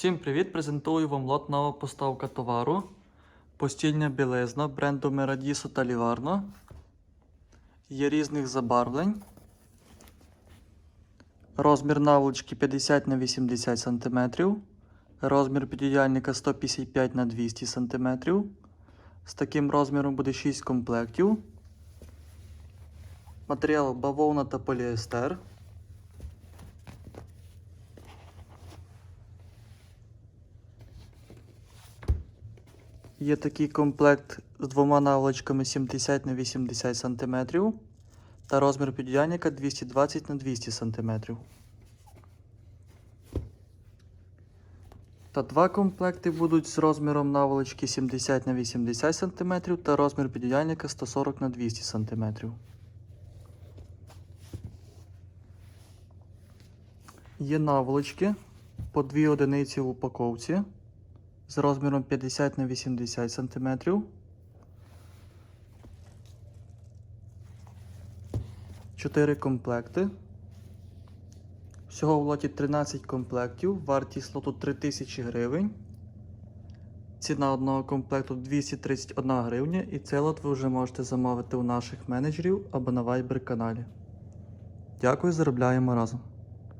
Всім привіт! Презентую вам лот нова поставка товару. Постільня білизна бренду Мерадісо та Ліварно. Є різних забарвлень. Розмір наволочки 50 на 80 см. Розмір підодіяльника 155 на 200 см. З таким розміром буде 6 комплектів. Матеріал бавовна та поліестер. Є такий комплект з двома наволочками 70 на 80 см та розмір піддяника 220 на 200 см. Та два комплекти будуть з розміром наволочки 70 на 80 см та розмір піддяника 140 на 200 см. Є наволочки по дві одиниці в упаковці з розміром 50 на 80 см. Чотири комплекти. Всього в лоті 13 комплектів. Вартість лоту 3000 гривень. Ціна одного комплекту 231 гривня. І цей лот ви вже можете замовити у наших менеджерів або на Viber каналі. Дякую, заробляємо разом.